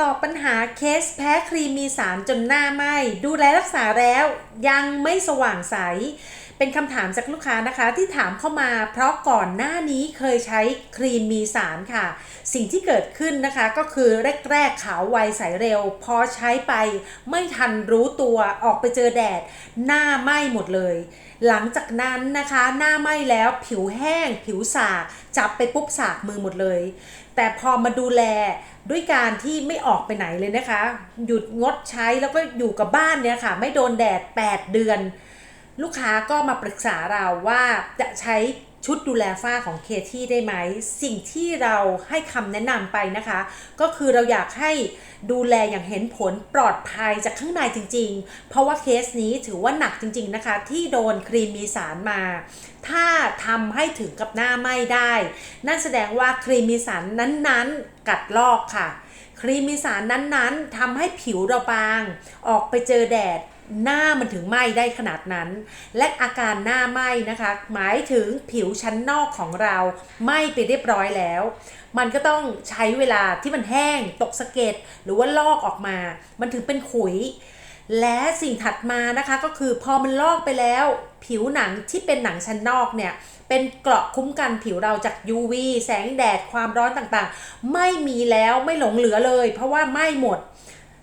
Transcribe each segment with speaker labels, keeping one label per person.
Speaker 1: ตอบปัญหาเคสแพ้ครีมมีสารจนหน้าไหมดูแลรักษาแล้วยังไม่สว่างใส เป็นคำถามจากลูกค้านะคะที่ถามเข้ามาเพราะก่อนหน้านี้เคยใช้ครีมมีสารค่ะ สิ่งที่เกิดขึ้นนะคะก็คือแรกๆขาวไวใสเร็ว พอใช้ไปไม่ทันรู้ตัวออกไปเจอแดด หน้าไหม้หมดเลย หลังจากนั้นนะคะหน้าไหม้แล้วผิวแห้ง ผิวสากจับไปปุ๊บสากมือหมดเลย แต่พอมาดูแลด้วยการที่ไม่ออกไปไหนเลยนะคะ หยุดงดใช้แล้วก็อยู่กับบ้านเนี่ยค่ะ ไม่โดนแดด 8 เดือน ลูกค้าก็มาปรึกษาเราว่าจะใช้ชุดดูแลฝ้าของเคที่ได้ไหม สิ่งที่เราให้คำแนะนำไปนะคะ ก็คือเราอยากให้ดูแลอย่างเห็นผลปลอดภัยจากข้างในจริง ๆ เพราะว่าเคสนี้ถือว่าหนักจริง ๆนะคะ ที่โดนครีมมีสารมา ถ้าทำให้ถึงกับหน้าไหม้ได้ นั่นแสดงว่าครีมมีสารนั้นๆ กัดลอกค่ะ ครีมมีสารนั้นๆทำให้ผิวเราบาง ออกไปเจอแดด หน้ามันถึงไหม้ได้ขนาดนั้น และอาการหน้าไหม้นะคะ หมายถึงผิวชั้นนอกของเราไหม้ไปเรียบร้อยแล้ว มันก็ต้องใช้เวลาที่มันแห้ง ตกสะเก็ดหรือว่าลอกออกมา มันถึงเป็นขุย และสิ่งถัดมานะคะก็คือพอมันลอกไปแล้ว ผิวหนังที่เป็นหนังชั้นนอกเนี่ยเป็นเกราะคุ้มกันผิวเราจาก UV แสงแดดความร้อนต่างๆ ไม่มีแล้วไม่หลงเหลือเลย เพราะว่าไหม้หมด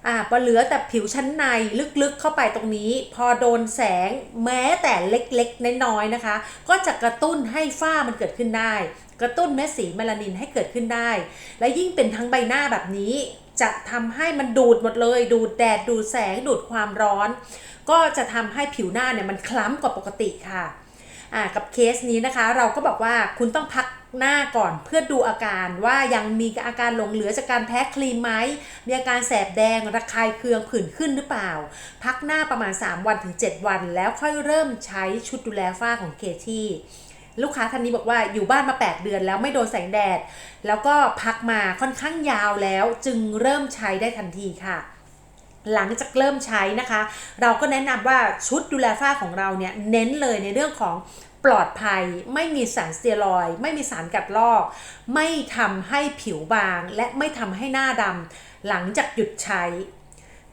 Speaker 1: อ่าพอเหลือแต่ผิวชั้นในลึกๆเข้าไปตรงนี้ พอโดนแสงแม้แต่เล็กๆน้อยๆนะคะ ก็จะกระตุ้นให้ฝ้ามันเกิดขึ้นได้ กระตุ้นเม็ดสีเมลานินให้เกิดขึ้นได้ และยิ่งเป็นทั้งใบหน้าแบบนี้ จะทำให้มันดูดหมดเลย ดูดแดดดูดแสงดูดความร้อน ก็จะทำให้ผิวหน้าเนี่ยมันคล้ำกว่าปกติค่ะ กับเคสนี้นะคะ เราก็บอกว่าคุณต้องพักหน้าก่อนเพื่อดูอาการว่ายังมีอาการหลงเหลือจากการแพ้ครีมไหมมีอาการแสบแดงระคายเคืองผื่นขึ้นหรือเปล่า พักหน้าประมาณ 3 วันถึง 7 วัน แล้วค่อยเริ่มใช้ชุดดูแลฝ้าของเคที่ลูกค้าท่านนี้บอกว่าอยู่บ้านมา 8 เดือนแล้วไม่โดนแสงแดด แล้วก็พักมาค่อนข้างยาวแล้วจึงเริ่มใช้ได้ทันทีค่ะ หลังจากเริ่มใช้นะคะ เราก็แนะนำว่าชุดดูแลฝ้าของเราเนี่ยเน้นเลยในเรื่องของปลอดภัย ไม่มีสารสเตียรอย ไม่มีสารกัดลอก ไม่ทำให้ผิวบาง และไม่ทำให้หน้าดำหลังจากหยุดใช้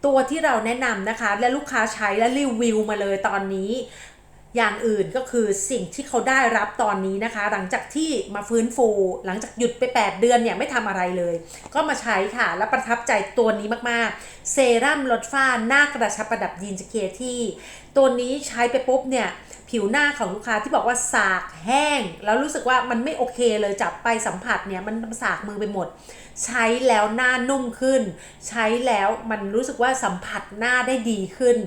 Speaker 1: ตัวที่เราแนะนำนะคะ และลูกค้าใช้และรีวิวมาเลยตอนนี้ อย่างอื่นก็คือสิ่งที่เขาได้รับตอนนี้นะคะ หลังจากที่มาฟื้นฟู หลังจากหยุดไป 8 เดือนเนี่ยไม่ทำอะไรเลย ก็มาใช้ค่ะ และประทับใจตัวนี้มากๆ เซรั่มลดฝ้าหน้ากระชับประดับยีนสเคที่ ตัวนี้ใช้ไปปุ๊บเนี่ย ผิวหน้าของลูกค้าที่บอกว่าสากแห้ง แล้วรู้สึกว่ามันไม่โอเคเลยจับไปสัมผัสเนี่ยมันสากมือไปหมด ใช้แล้วหน้านุ่มขึ้น ใช้แล้วมันรู้สึกว่าสัมผัสหน้าได้ดีขึ้น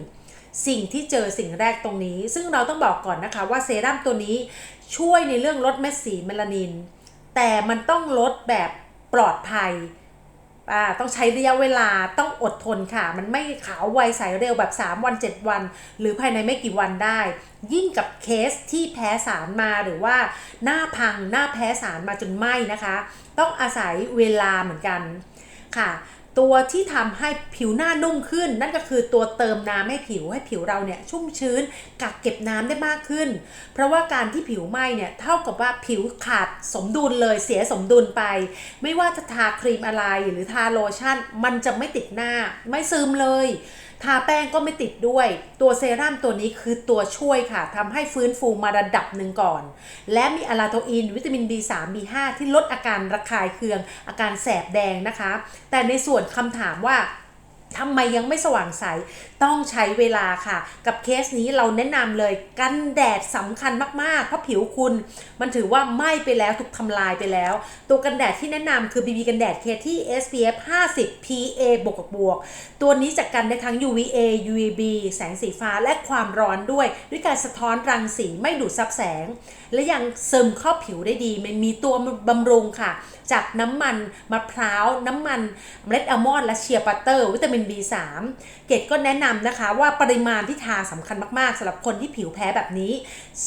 Speaker 1: สิ่งที่เจอสิ่งแรกตรงนี้ ซึ่งเราต้องบอกก่อนนะคะว่าเซรั่มตัวนี้ช่วยในเรื่องลดเม็ดสีเมลานิน แต่มันต้องลดแบบปลอดภัยต้องใช้ระยะเวลาต้องอดทนค่ะ มันไม่ขาวไวใสเร็วแบบ 3 วัน 7 วัน หรือภายในไม่กี่วันได้ ยิ่งกับเคสที่แพ้สารมาหรือว่าหน้าพังหน้าแพ้สารมาจนไหม้นะคะ ต้องอาศัยเวลาเหมือนกันค่ะ ตัวที่ทำให้ผิวหน้านุ่มขึ้น นั่นก็คือตัวเติมน้ำให้ผิวให้ผิวเราเนี่ยชุ่มชื้นกักเก็บน้ำได้มากขึ้น เพราะว่าการที่ผิวไหม้เนี่ยเท่ากับว่าผิวขาดสมดุลเลยเสียสมดุลไป ไม่ว่าจะทาครีมอะไรหรือทาโลชั่น มันจะไม่ติดหน้าไม่ซึมเลยทาแป้งก็ไม่ติดด้วย ตัวเซรั่มตัวนี้คือตัวช่วยค่ะทำให้ฟื้นฟูมาระดับหนึ่งก่อน และมีอะลาโทอิน วิตามิน B3 B5 ที่ลดอาการระคายเคือง อาการแสบแดงนะคะ แต่ในส่วนคำถามว่า ทำไมยังไม่สว่างใส ต้องใช้เวลาค่ะ กับเคสนี้เราแนะนำเลยกันแดดสำคัญมากๆ เพราะผิวคุณ มันถือว่าไหม้ไปแล้วถูกทำลายไปแล้ว ตัวกันแดดที่แนะนำคือ BB กันแดดเคที่ SPF 50 PA บวกบวก ตัวนี้จะกันได้ทั้ง UVA UVB แสงสีฟ้าและความร้อนด้วย ด้วยการสะท้อนรังสีไม่ดูดซับแสง และยังซึมเข้าผิวได้ดี มันมีตัวบำรุงค่ะ จากน้ำมันมะพร้าวน้ำมันเมล็ดอัลมอนด์และเชียร์บัตเตอร์ วิตามิน B3 เกดก็แนะนำนะคะว่าปริมาณที่ทาสำคัญมากๆสำหรับคนที่ผิวแพ้แบบนี้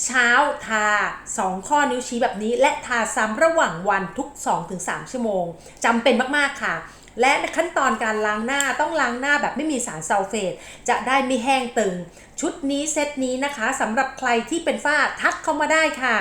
Speaker 1: เช้าทา 2 ข้อนิ้วชี้แบบนี้ และทาซ้ำระหว่างวันทุก 2-3 ชั่วโมงจำเป็นมากๆค่ะและขั้นตอนการล้างหน้าต้องล้างหน้าแบบไม่มีสารซัลเฟต จะได้ไม่แห้งตึง ชุดนี้เซตนี้นะคะสำหรับใครที่เป็นฝ้าทักเข้ามาได้ค่ะ